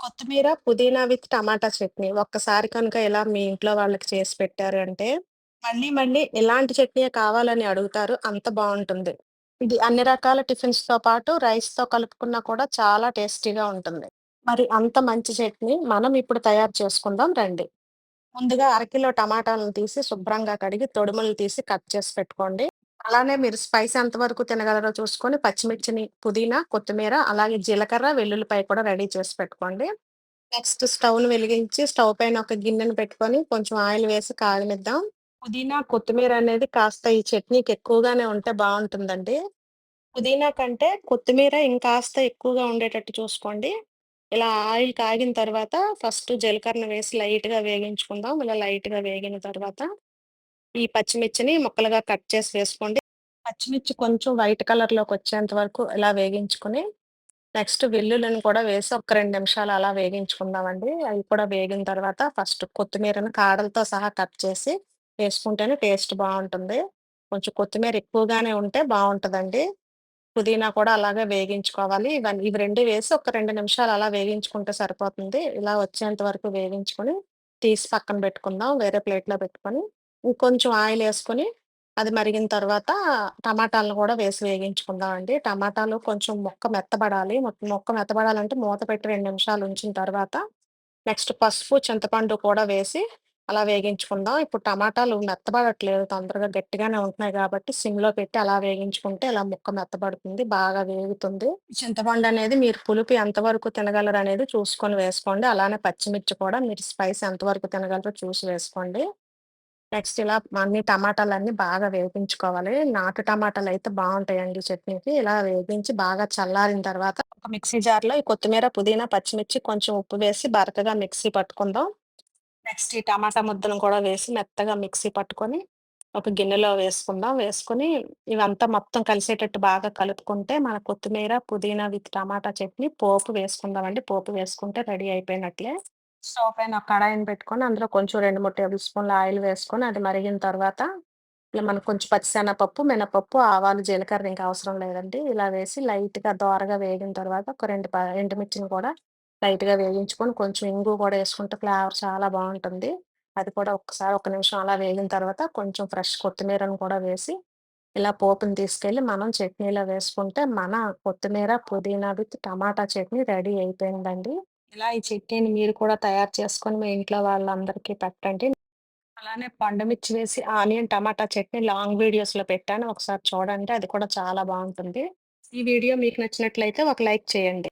కొత్తిమీర, పుదీనా విత్ టమాటా చట్నీ. ఒక్కసారి కనుక ఇలా మీ ఇంట్లో వాళ్ళకి చేసి పెట్టారు అంటే, మళ్ళీ మళ్ళీ ఇలాంటి చట్నీయే కావాలని అడుగుతారు. అంత బావుంటుంది. ఇది అన్ని రకాల టిఫిన్స్‌తో పాటు రైస్‌తో కలుపుకున్నా కూడా చాలా టేస్టీగా ఉంటుంది. మరి అంత మంచి చట్నీ మనం ఇప్పుడు తయారు చేసుకుందాం రండి. ముందుగా అరకిలో టమాటాలను తీసి శుభ్రంగా కడిగి తొడుములు తీసి కట్ చేసి పెట్టుకోండి. అలానే మీరు స్పైస్ ఎంతవరకు తినగలరో చూసుకొని పచ్చిమిర్చిని, పుదీనా, కొత్తిమీర అలాగే జీలకర్ర, వెల్లుల్లిపాయ కూడా రెడీ చేసి పెట్టుకోండి. నెక్స్ట్ స్టవ్‌ని వెలిగించి స్టవ్ పైన ఒక గిన్నెను పెట్టుకొని కొంచెం ఆయిల్ వేసి కాగనిద్దాం. పుదీనా, కొత్తిమీర అనేది కాస్త ఈ చట్నీకి ఎక్కువగానే ఉంటే బాగుంటుందండి పుదీనా కంటే కొత్తిమీర ఇంకాస్త ఎక్కువగా ఉండేటట్టు చూసుకోండి. ఇలా ఆయిల్ కాగిన తర్వాత ఫస్ట్ జీలకర్రను వేసి లైట్‌గా వేగించుకుందాం. ఇలా లైట్‌గా వేగిన తర్వాత ఈ పచ్చిమిర్చిని ముక్కలుగా కట్ చేసి వేసుకోండి. పచ్చిమిర్చి కొంచెం వైట్ కలర్‌లోకొచ్చేంత వరకు ఇలా వేగించుకుని నెక్స్ట్ వెల్లుల్లిని కూడా వేసి ఒక రెండు నిమిషాలు అలా వేగించుకుందామండి. అవి కూడా వేగిన తర్వాత ఫస్ట్ కొత్తిమీరని కాడలతో సహా కట్ చేసి వేసుకుంటేనే టేస్ట్ బాగుంటుంది కొంచెం కొత్తిమీర ఎక్కువగానే ఉంటే బాగుంటుందండి పుదీనా కూడా అలాగే వేగించుకోవాలి. ఇవన్నీ ఇవి రెండు వేసి ఒక రెండు నిమిషాలు అలా వేగించుకుంటే సరిపోతుంది. ఇలా వచ్చేంత వరకు వేగించుకొని, తీసి పక్కన పెట్టుకుందాం. వేరే ప్లేట్‌లో పెట్టుకొని, ఇంకొంచెం ఆయిల్ వేసుకొని అది మరిగిన తర్వాత టమాటాలను కూడా వేసి వేగించుకుందామండి. టమాటాలు కొంచెం మొక్క మెత్తబడాలి. మొక్క మెత్తబడాలంటే మూత పెట్టి రెండు నిమిషాలు ఉంచిన తర్వాత, నెక్స్ట్ పసుపు, చింతపండు కూడా వేసి అలా వేగించుకుందాం. ఇప్పుడు టమాటాలు మెత్తబడట్లేదు. తొందరగా గట్టిగానే ఉంటున్నాయి కాబట్టి సిమ్‌లో పెట్టి అలా వేగించుకుంటే ఇలా ముక్క మెత్తబడుతుంది. బాగా వేగుతుంది. చింతపండు అనేది మీరు పులుపు ఎంతవరకు తినగలరు అనేది చూసుకొని వేసుకోండి. అలానే పచ్చిమిర్చి కూడా మీరు స్పైస్ ఎంతవరకు తినగలరో చూసి వేసుకోండి. నెక్స్ట్ ఇలా అన్ని టమాటాలన్నీ బాగా వేపించుకోవాలి. నాటు టమాటాలు అయితే బాగుంటాయండి చట్నీకి. ఇలా వేగించి బాగా చల్లారిన తర్వాత ఒక మిక్సీ జార్‌లో ఈ కొత్తిమీర, పుదీనా, పచ్చిమిర్చి కొంచెం ఉప్పు వేసి బరకగా మిక్సీ పట్టుకుందాం. నెక్స్ట్ ఈ టమాటా ముద్దను కూడా వేసి మెత్తగా మిక్సీ పట్టుకొని, ఒక గిన్నెలో వేసుకుందాం. వేసుకొని ఇవంతా మొత్తం కలిసేటట్టు బాగా కలుపుకుంటే మన కొత్తిమీర, పుదీనా విత్ టమాటా చట్నీ పోపు వేసుకుందామండి. పోపు వేసుకుంటే రెడీ అయిపోయినట్లే. స్టవ్ పైన ఒక కడాయిని పెట్టుకొని అందులో కొంచెం 2, 3 టేబుల్ స్పూన్ల ఆయిల్ వేసుకొని అది మరిగిన తర్వాత, ఇలా మనకు కొంచెం పచ్చిశనగపప్పు, మినపప్పు, ఆవాలు, జీలకర్ర ఇంకా అవసరం లేదండి. ఇలా వేసి లైట్‌గా దోరగా వేగిన తర్వాత ఒక రెండు ప ఎండుమిర్చిని కూడా లైట్‌గా వేగించుకొని కొంచెం ఇంగు కూడా వేసుకుంటే ఫ్లేవర్ చాలా బాగుంటుంది అది కూడా ఒకసారి ఒక నిమిషం అలా వేగిన తర్వాత కొంచెం ఫ్రెష్ కొత్తిమీరను కూడా వేసి, ఇలా పోపుని తీసుకెళ్ళి మనం చట్నీలో వేసుకుంటే మన కొత్తిమీర, పుదీనా విత్ టమాటా చట్నీ రెడీ అయిపోయిందండి. ఇలా ఈ చట్నీని మీరు కూడా తయారు చేసుకొని మీ ఇంట్లో వాళ్ళందరికీ పెట్టండి. అలానే పండుమిర్చి వేసి ఆనియన్ టమాటా చట్నీ లాంగ్ వీడియోస్‌లో పెట్టాను. ఒకసారి చూడండి. అది కూడా చాలా బావుంటుంది. ఈ వీడియో మీకు నచ్చినట్లయితే ఒక లైక్ చేయండి.